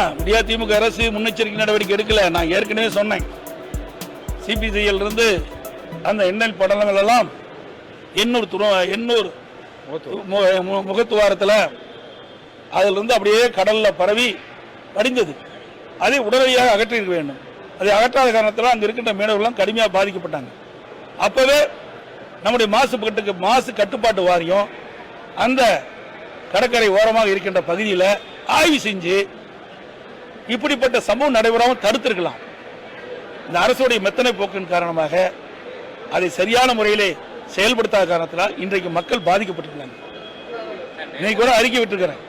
அதான் விடியா திமுக அரசு முன்னெச்சரிக்கை நடவடிக்கை எடுக்கல. நான் ஏற்கனவே சொன்னேன். சிபிசிஎல் இருந்து அந்த எண்ணெய் படலங்கள் எல்லாம் எண்ணூர் துற எண்ணூர் மு- முகத்துவாரத்தில் அதிலிருந்து அப்படியே கடலில் பரவி படிந்தது அதை உடனடியாக அகற்றிருக்க வேண்டும். அதை அகற்றாத காரணத்தில் அங்கே இருக்கின்ற மீனவர்கள்லாம் கடுமையாக பாதிக்கப்பட்டாங்க. அப்போவே நம்முடைய மாசுபட்டுக்கு மாசு கட்டுப்பாட்டு வாரியம் அந்த கடற்கரை ஓரமாக இருக்கின்ற பகுதியில் ஆய்வு செஞ்சு இப்படிப்பட்ட சம்பவம் நடைபெறாமல் தடுத்திருக்கலாம். இந்த அரசுடைய மெத்தனை போக்கின் காரணமாக அதை சரியான முறையிலே செயல்படுத்தாத காரணத்தினால் இன்றைக்கு மக்கள் பாதிக்கப்பட்டிருக்கிறாங்க. இன்னைக்கு கூட அறிக்கை விட்டுருக்கிறேன்.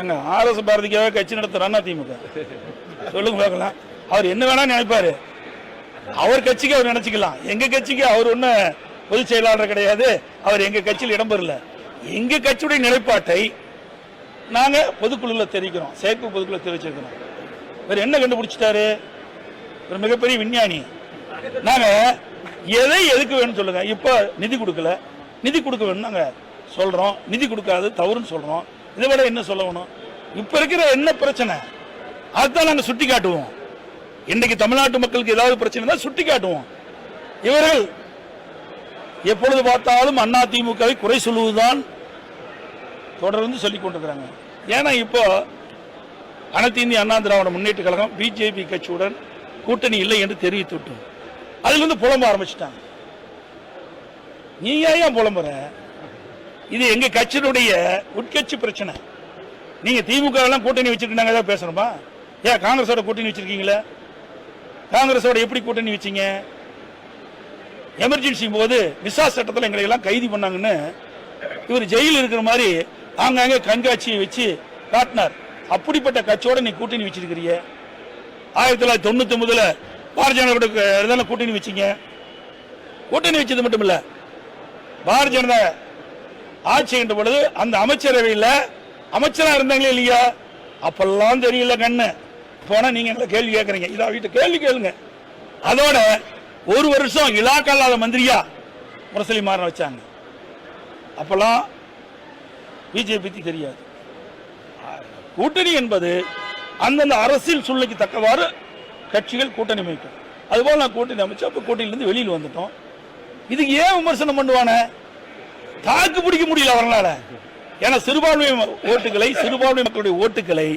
எங்க ஏங்க ஆர்எஸ் பாரதிக்காக கட்சி நடத்துறான்னா திமுக. சொல்லுங்க பார்க்கலாம். அவர் என்ன வேணா நினைப்பாரு. அவர் கட்சிக்கு அவர் நினைச்சுக்கலாம். எங்க கட்சிக்கு அவர் ஒன்றும் பொதுச் செயலாளர் கிடையாது. அவர் எங்க கட்சியில் இடம்பெறல. எங்க கட்சியுடைய நிலைப்பாட்டை நாங்க பொதுக்குழுல தெரிவிக்கிறோம். செயற்கை பொதுக்குழு தெரிவிச்சிருக்கிறோம். இவர் என்ன கண்டுபிடிச்சிட்டாரு? ஒரு மிகப்பெரிய விஞ்ஞானி. நாங்க எதை எதுக்கு வேணும்னு சொல்லுங்க. இப்போ நிதி கொடுக்கல. நிதி கொடுக்க வேணும் நாங்க சொல்றோம். நிதி கொடுக்காது தவறுன்னு சொல்றோம். இதை விட என்ன சொல்லணும் இப்ப இருக்கிற என்ன பிரச்சனை? அதுதான் நாங்க சுட்டி காட்டுவோம் இன்னைக்கு தமிழ்நாட்டு மக்களுக்கு ஏதாவது பிரச்சனை தான் சுட்டி காட்டுவோம். இவர்கள் எப்பொழுது பார்த்தாலும் அண்ணா திமுகவை குறை சொல்லுவதுதான் தொடர்ந்து சொல்லிக் கொண்டிருக்கிறாங்க. ஏன்னா இப்போ அனைத்து இந்திய அண்ணா திராவிட முன்னேற்ற கழகம் பிஜேபி கட்சியுடன் கூட்டணி இல்லை என்று தெரிவித்து அதுலேருந்து புலம்ப ஆரம்பிச்சிட்டாங்க. நீங்க ஏன் புலம்புற? இது எங்க கட்சியினுடைய உட்கட்சி பிரச்சனை. நீங்க திமுக எல்லாம் கூட்டணி வச்சிருக்கீங்க நாங்க ஏதாவது பேசணுமா? ஏன் காங்கிரஸோட கூட்டணி வச்சிருக்கீங்களா? காங்கிரஸோட எப்படி கூட்டணி வச்சீங்க? எமர்ஜென்சி போது விசா சட்டத்தில் எங்களை எல்லாம் கைது பண்ணாங்கன்னு இவர் ஜெயில் இருக்கிற மாதிரி ஆங்காங்கே கண்காட்சியை வச்சு காட்டினார். அப்படிப்பட்ட கட்சியோட நீ கூட்டணி வச்சிருக்கிறிய ஆயிரத்தி தொள்ளாயிரத்தி தொண்ணூத்தி ஒன்பதுல பாரதிய ஜனதா தானே கூட்டணி வச்சீங்க? கூட்டணி வச்சது மட்டும் இல்ல பாரதிய ஜனதா ஆட்சி என்ற பொழுது அந்த அமைச்சரவையில் அமைச்சராக இருந்தாங்களே இல்லையா? அப்பெல்லாம் தெரியல கண்ணு. போனால் நீங்கள் எங்களை கேள்வி கேட்குறீங்க இதா வீட்டு கேள்வி கேளுங்க. அதோட ஒரு வருஷம் இலாக்கா இல்லாத மந்திரியா முரசலி மாறன் வச்சாங்க. அப்போல்லாம் பிஜேபி பற்றி தெரியாது. கூட்டணி என்பது அந்தந்த அரசியல் சூழ்நிலைக்கு தக்கவாறு கட்சிகள் கூட்டணி அமைக்கும். அதுபோல் நான் கூட்டணி அமைச்சு அப்போ கூட்டணியிலேருந்து வெளியில் வந்துட்டோம். இதுக்கு ஏன் விமர்சனம் பண்ணுவானே? தாக்கு பிடிக்க முடியல அவர்களால். ஏன்னா சிறுபான்மை ஓட்டுகளை சிறுபான்மை மக்களுடைய ஓட்டுகளை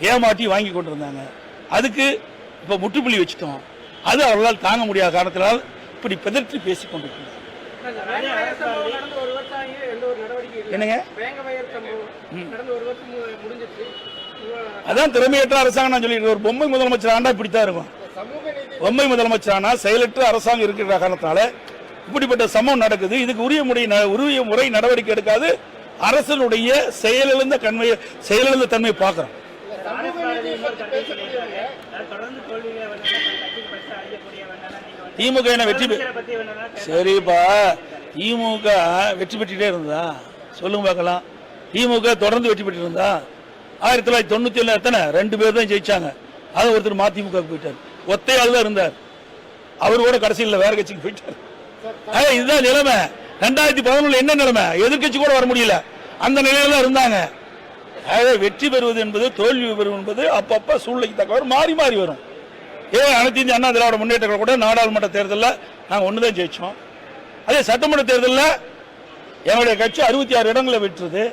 ஏமாற்றி வாங்கி கொண்டிருந்தாங்க. அதுக்கு இப்போ முற்றுப்புள்ளி வச்சுட்டோம். அது அவர்களால் தாங்க முடியாத காரணத்தினால் இப்படி பிதற்றி பேசிக் கொண்டிருக்கிறார். என்னங்க? அதான் திறமையற்ற அரசாங்கம் நான் சொல்லியிருக்கேன். ஒரு பொம்மை முதலமைச்சர் ஆண்டா இப்படித்தான் இருக்கும். பொம்மை முதலமைச்சர் ஆனா செயலற்ற அரசாங்கம் இருக்கிற காரணத்தினால இப்படிப்பட்ட சம்பவம் நடக்குது. இதுக்கு உரிய முறை ந- உரிய முறை நடவடிக்கை எடுக்காது. அரசனுடைய செயலிழந்த கண்மையை செயலிழந்த தன்மையை பார்க்கிறோம். திமுக என்ன வெற்றி சரிப்பா. திமுக வெற்றி பெற்றுட்டே இருந்தா? சொல்லுங்க பார்க்கலாம். திமுக தொடர்ந்து வெற்றி பெற்று இருந்தா? ஆயிரத்தி தொள்ளாயிரத்தி தொண்ணூத்தி ஏழுல எத்தனை? ரெண்டு பேர் தான் ஜெயிச்சாங்க. அது ஒருத்தர் மதிமுக போயிட்டார். ஒத்தையாள் தான் இருந்தார். அவர் கூட கடைசியில் வேற கட்சிக்கு போயிட்டார். இதுதான் நிலைமை. ரெண்டாயிரத்தி பதினொன்றுல என்ன நிலைமை? எதிர்க்கட்சி கூட வர முடியல. அந்த நிலையில தான் இருந்தாங்க. ஆக வெற்றி பெறுவது என்பது தோல்வி பெறுவது என்பது அப்பப்ப சூழ்நிலைக்கு தக்கவாறு மாறி மாறி வரும். ஏன் அனைத்து இந்திய அண்ணா திராவிட முன்னேற்ற கூட நாடாளுமன்ற தேர்தலில் நாங்கள் ஒன்று தான் ஜெயிச்சோம். அதே சட்டமன்ற தேர்தலில் என்னுடைய கட்சி அறுபத்தி ஆறு இடங்களில் வெற்றுது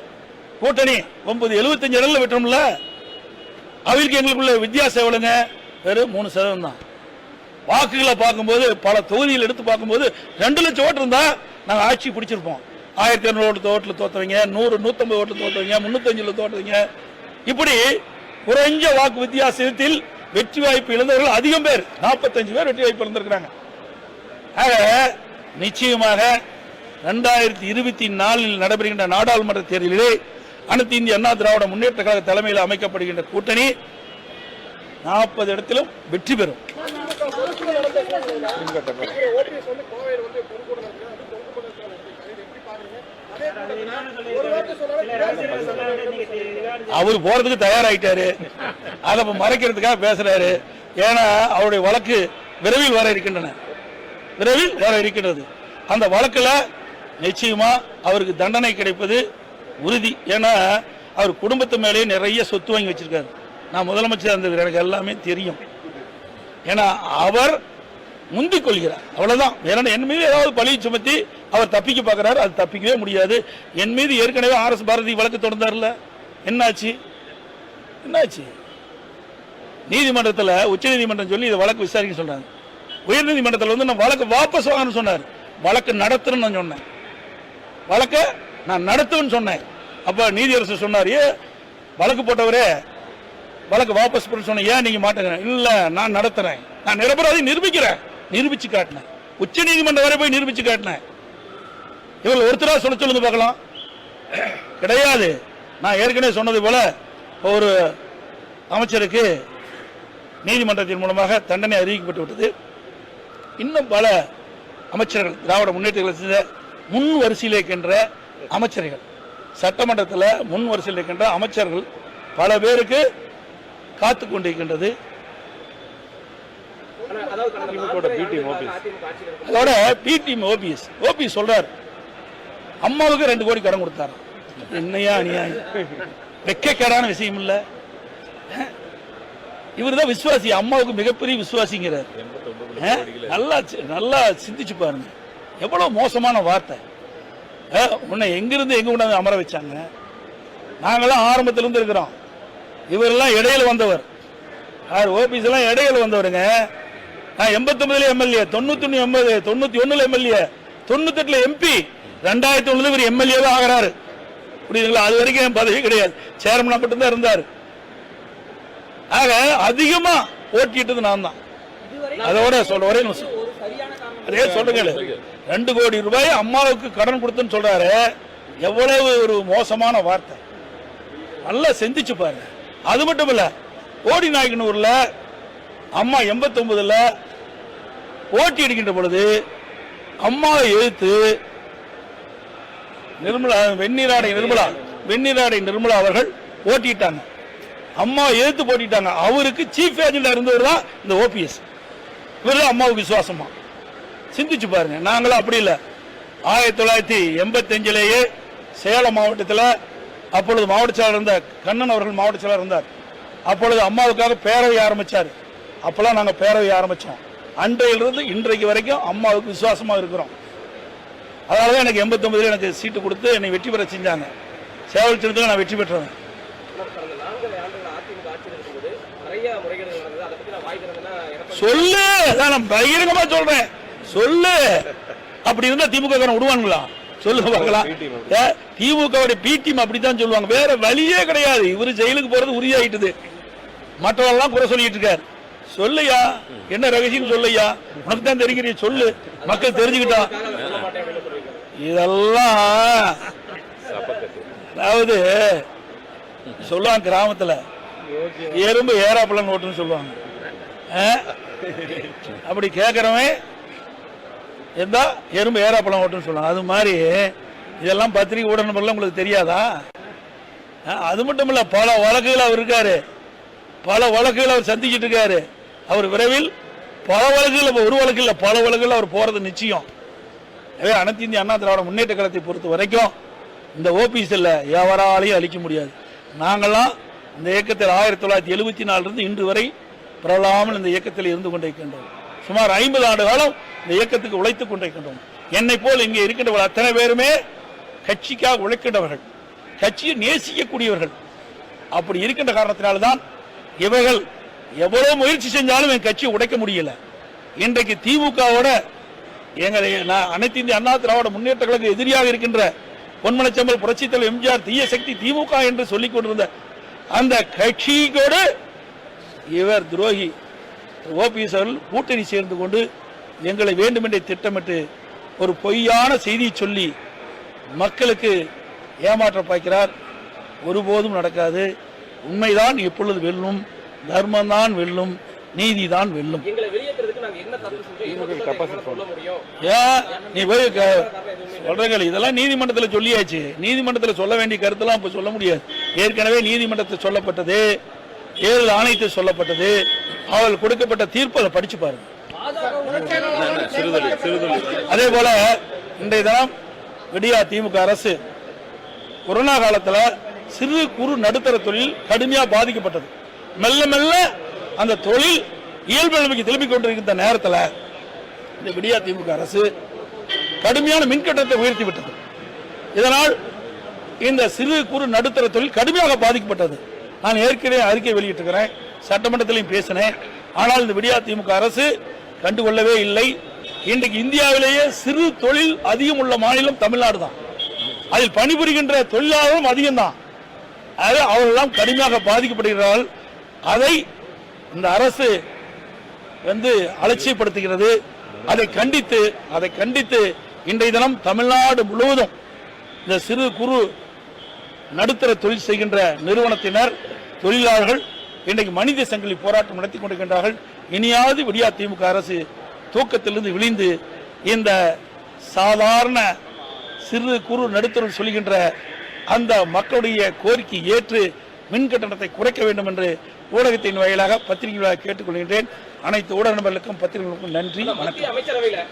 கூட்டணி ஒன்பது எழுபத்தஞ்சு இடங்களில் வெட்டோம்ல அவருக்கு எங்களுக்குள்ள வித்தியாசம் எவ்வளோங்க வெறும் மூணு சதவீதம் தான். வாக்குகளை பார்க்கும்போது பல தொகுதிகள் எடுத்து பார்க்கும்போது ரெண்டு லட்சம் ஓட்டு இருந்தால் நாங்கள் ஆட்சி பிடிச்சிருப்போம். ஆயிரத்தி இரநூறு ஓட்டு ஓட்டுல தோத்தவங்க நூறு நூத்தம்பது ஓட்டு தோத்தவங்க முன்னூத்தஞ்சுல தோத்தவங்க இப்படி குறைஞ்ச வாக்கு வித்தியாசத்தில் வெற்றி வாய்ப்பு இழந்தவர்கள் அதிகம் பேர் நாற்பத்தஞ்சு பேர் வெற்றி வாய்ப்பு இழந்திருக்கிறாங்க. ஆக நிச்சயமாக ரெண்டாயிரத்தி இருபத்தி நாலில் நடைபெறுகின்ற நாடாளுமன்ற தேர்தலிலே அனைத்து இந்திய அண்ணா திராவிட முன்னேற்ற கழக தலைமையில் அமைக்கப்படுகின்ற கூட்டணி நாற்பது இடத்திலும் வெற்றி பெறும் ஓபிஎஸ் வந்து கோவையில் வந்து பொதுக்கூட்டம் நடக்குது அது பொதுக்கூட்டம் நடக்குது இது எப்படி பாக்குறீங்க அதே கூட்டத்துல ஒரு வார்த்தை சொன்னாலும் நீங்க தெளிவா அவர் போறதுக்கு தயாராயிட்டாரு. அதை மறைக்கிறதுக்காக பேசுறாரு. ஏன்னா அவருடைய வழக்கு விரைவில் வர இருக்கின்றன. விரைவில் வர இருக்கின்றது. அந்த வழக்கில் நிச்சயமா அவருக்கு தண்டனை கிடைப்பது உறுதி. ஏன்னா அவர் குடும்பத்து மேலேயே நிறைய சொத்து வாங்கி வச்சிருக்காரு. நான் முதலமைச்சர் இருந்தது எனக்கு எல்லாமே தெரியும். ஏன்னா அவர் முந்திக் கொள்கிறார். அவ்வளவுதான். வேற என்ன- என் மீது ஏதாவது பழி சுமத்தி அவர் தப்பிக்க பார்க்குறாரு அது தப்பிக்கவே முடியாது. என் மீது ஏற்கனவே ஆர்எஸ் பாரதி வழக்கு தொடர்ந்தார்ல. என்னாச்சு? என்னாச்சு? நீதிமன்றத்தில் உச்சநீதிமன்றம் சொல்லி இதை வழக்கு விசாரிக்க சொல்கிறாங்க உயர்நீதிமன்றத்தில் வந்து நான் வழக்கு வாபஸ் வாங்கன்னு சொன்னார். வழக்கு நடத்துறேன்னு நான் சொன்னேன். வழக்க நான் நடத்துவேன்னு சொன்னேன். அப்போ நீதியரசர் சொன்னார் வழக்கு போட்டவரே வழக்கு வாபஸ் பண்ண சொன்னேன். ஏன் நீங்கள் மாட்டேங்கிறேன் இல்லை நான் நடத்துகிறேன் நான் நிரபராதி நிரூபிக்கிறேன். நிரூபிச்சு காட்டினேன். உச்ச நீதிமன்றம் வரை போய் நிரூபித்து காட்டினேன். இவர்கள் ஒருத்தரா சொல்ல சொல்லுங்க பார்க்கலாம். கிடையாது. நான் ஏற்கனவே சொன்னது போல ஒரு அமைச்சருக்கு நீதிமன்றத்தின் மூலமாக தண்டனை அறிவிக்கப்பட்டு விட்டது இன்னும் பல அமைச்சர்கள் திராவிட முன்னேற்ற கழகத்தில் முன் வரிசையில் இருக்கின்ற அமைச்சர்கள் சட்டமன்றத்தில் முன் வரிசையில் இருக்கின்ற அமைச்சர்கள் பல பேருக்கு காத்து கொண்டிருக்கின்றது. அதோட பிடிஎம் ஓபிஎஸ் ஓபிஎஸ் சொல்றாரு. அம்மாவுக்கு ரெண்டு கோடி கடன் கொடுத்தாரு. என்னையா அநியாயம்? வெக்கக்கேடான விஷயம் இல்ல. இவர் தான் விசுவாசி அம்மாவுக்கு மிகப்பெரிய விசுவாசிங்கிறார். நல்லா நல்லா சிந்திச்சு பாருங்க. எவ்வளவு மோசமான வார்த்தை. உன்னை எங்கிருந்து எங்க கொண்டாந்து அமர வச்சாங்க? நாங்கெல்லாம் ஆரம்பத்துல இருந்து இருக்கிறோம். இவரெல்லாம் இடையில வந்தவர். யார் ஓபிஎஸ் எல்லாம் இடையில வந்தவருங்க. நான் எண்பத்தொன்பதுல எம்எல்ஏ தொண்ணூத்தி எண்பது தொண்ணூத்தி ஒண்ணுல எம்எல்ஏ தொண்ணூத்தி எட்டுல எம்பி. ரெண்டாயிரத்தி ஒண்ணுல இவர் எம்எல்ஏவா ஆகிறாரு. புரியுதுங்களா? அது வரைக்கும் என் பதவி கிடையாது. சேர்மனா மட்டும்தான் இருந்தார். ஆக அதிகமா ஓட்டிட்டது நான் தான் அதோட சொல்ற ஒரே நிமிஷம். அதே சொல்லுங்க ரெண்டு கோடி ரூபாய் அம்மாவுக்கு கடன் கொடுத்துன்னு சொல்றாரு. எவ்வளவு ஒரு மோசமான வார்த்தை. நல்லா சிந்திச்சு பாருங்க. அது மட்டும் இல்ல கோடி நாயக்கனூர்ல அம்மா எண்பத்தி ஒன்பதுல ஓட்டி அடிக்கின்ற பொழுது அம்மாவை எழுத்து நிர்மலா வெந்நீராடை நிர்மலா வெந்நீராடை நிர்மலா அவர்கள் ஓட்டிட்டாங்க. அம்மா எதிர்த்து போட்டிட்டாங்க. அவருக்கு சீஃப் ஏஜெண்டா இருந்தவர் தான் இந்த ஓபிஎஸ் இவர் அம்மாவுக்கு விசுவாசமா. சிந்திச்சு பாருங்க. நாங்களும் அப்படி இல்லை. ஆயிரத்தி தொள்ளாயிரத்தி எண்பத்தஞ்சிலேயே சேலம் மாவட்டத்தில் அப்பொழுது மாவட்ட செயலர் இருந்தார் கண்ணன் அவர்கள் மாவட்ட செயலர் இருந்தார். அப்பொழுது அம்மாவுக்காக பேரவை ஆரம்பிச்சார். அப்போல்லாம் நாங்கள் பேரவை ஆரம்பித்தோம் அன்றையிலிருந்து இன்றைக்கு வரைக்கும் அம்மாவுக்கு விசுவாசமாக இருக்கிறோம். அதனால தான் எனக்கு எண்பத்தொம்பதுல எனக்கு சீட்டு கொடுத்து என்னை வெற்றி பெற செஞ்சாங்க. சேவல் சின்னத்தில் நான் வெற்றி பெற்றேன் சொல்லு அதான் நான் பகிரங்கமா சொல்றேன். சொல்லு. அப்படி இருந்தா திமுக காரன் விடுவானுங்களா? சொல்லுங்க பார்க்கலாம். ஏ, திமுகவுடைய பி டீம் அப்படித்தான் சொல்லுவாங்க. வேற வழியே கிடையாது. இவரு ஜெயிலுக்கு போறது உறுதியாயிட்டுது. மற்றவெல்லாம் குறை சொல்லிட்டு இருக்காரு. சொல்லுயா என்ன ரகசியம் சொல்லுயா உனக்கு தான் தெரிகிறிய சொல்லு. மக்கள் தெரிஞ்சுக்கிட்டா. இதெல்லாம் அதாவது சொல்லுவாங்க கிராமத்துல எறும்பு ஏறாப்பழம் ஓட்டுன்னு சொல்லுவாங்க? அப்படி கேட்கறவன் எந்தா எறும்பு ஏறாப்பழம் ஓட்டுன்னு சொல்லுவாங்க. அது மாதிரி இதெல்லாம் பத்திரிகை ஊடகங்கள்லாம் உங்களுக்கு தெரியாதா? அது மட்டும் இல்ல பல வழக்குகள் அவர் இருக்காரு. பல வழக்குகள் அவர் சந்திச்சிட்டு இருக்காரு. அவர் விரைவில் பல வழக்குகள் ஒரு வழக்கு இல்ல பல வழக்குகள் அவர் போறது நிச்சயம். எனவே அனைத்து இந்திய அண்ணா திராவிட முன்னேற்ற கழகத்தை பொறுத்த வரைக்கும் இந்த ஓபிஎஸ்எல்ல எவராலையும் அழிக்க முடியாது. நாங்களாம் இந்த இயக்கத்தில் ஆயிரத்தி தொள்ளாயிரத்தி எழுபத்தி நாலிலிருந்து இன்று வரை பிறலாமல் இந்த இயக்கத்தில் இருந்து கொண்டிருக்கின்றோம். சுமார் ஐம்பது ஆண்டு காலம் இந்த இயக்கத்துக்கு உழைத்துக் கொண்டிருக்கின்றோம். என்னை போல் இங்கே இருக்கின்றவர்கள் அத்தனை பேருமே கட்சிக்காக உழைக்கின்றவர்கள். கட்சியை நேசிக்கக்கூடியவர்கள். அப்படி இருக்கின்ற காரணத்தினால்தான் இவர்கள் எவ்வளவு முயற்சி செஞ்சாலும் என் கட்சியை உடைக்க முடியல. இன்றைக்கு திமுகவோட எங்களை நான் அனைத்து இந்திய அண்ணா திராவிட முன்னேற்ற கழக எதிரியாக இருக்கின்ற பொன்மலைச்சம்பல் புரட்சித் தலைவர் எம்ஜிஆர் தீய சக்தி திமுக என்று சொல்லிக் கொண்டிருந்த அந்த கட்சியோடு இவர் துரோகி ஓபிஎஸ் அவர்கள் கூட்டணி சேர்ந்து கொண்டு எங்களை வேண்டுமென்றே திட்டமிட்டு ஒரு பொய்யான செய்தியை சொல்லி மக்களுக்கு ஏமாற்ற பார்க்கிறார் ஒருபோதும் நடக்காது. உண்மைதான் எப்பொழுது வெல்லும் தர்மம்தான் வெல்லும் நீதிதான் வெல்லும். ஏன் நீ போய் க- சொல்றீங்க இதெல்லாம் நீதிமன்றத்தில் சொல்லியாச்சு. நீதிமன்றத்தில் சொல்ல வேண்டிய கருத்தெல்லாம் இப்ப சொல்ல முடியாது. ஏற்கனவே நீதிமன்றத்தில் சொல்லப்பட்டது தேர்தல் ஆணையத்தில் சொல்லப்பட்டது. அவள் கொடுக்கப்பட்ட தீர்ப்பு அதை படிச்சு பாருங்க. அதே போல இன்றைய தினம் விடியா திமுக அரசு கொரோனா காலத்துல சிறு குறு நடுத்தர தொழில் கடுமையா பாதிக்கப்பட்டது. மெல்ல மெல்ல அந்த தொழில் இயல்பு நிலைமைக்கு திரும்பிக் கொண்டிருக்கிற நேரத்தில் இந்த விடியா திமுக அரசு கடுமையான மின்கட்டணத்தை உயர்த்தி விட்டது. இதனால் இந்த சிறு குறு நடுத்தர தொழில் கடுமையாக பாதிக்கப்பட்டது. நான் ஏற்கனவே அறிக்கை வெளியிட்டிருக்கிறேன் சட்டமன்றத்திலையும் பேசினேன். ஆனால் இந்த விடியா திமுக அரசு கண்டுகொள்ளவே இல்லை. இன்றைக்கு இந்தியாவிலேயே சிறு தொழில் அதிகம் உள்ள மாநிலம் தமிழ்நாடு தான். அதில் பணிபுரிகின்ற தொழிலாளரும் அதிகம்தான். அது அவர்களெல்லாம் கடுமையாக பாதிக்கப்படுகிறார்கள். அதை இந்த அரசு வந்து அலட்சியப்படுத்துகிறது. அதை கண்டித்து அதை கண்டித்து இன்றைய தினம் தமிழ்நாடு முழுவதும் இந்த சிறு குறு நடுத்தர தொழில் செய்கின்ற நிறுவனத்தினர் தொழிலாளர்கள் இன்றைக்கு மனித சங்கிலி போராட்டம் நடத்தி கொண்டிருக்கின்றார்கள். இனியாவது விடியா திமுக அரசு தூக்கத்திலிருந்து விழிந்து இந்த சாதாரண சிறு குறு நடுத்தரம் சொல்கின்ற அந்த மக்களுடைய கோரிக்கை ஏற்று மின் கட்டணத்தை குறைக்க வேண்டும் என்று ஊடகத்தின் வாயிலாக பத்திரிகை வாயிலாக கேட்டுக்கொள்கின்றேன். அனைத்து ஊடக நண்பர்களுக்கும் பத்திரிகைகளுக்கும் நன்றி வணக்கம். அமைச்சரவையில்.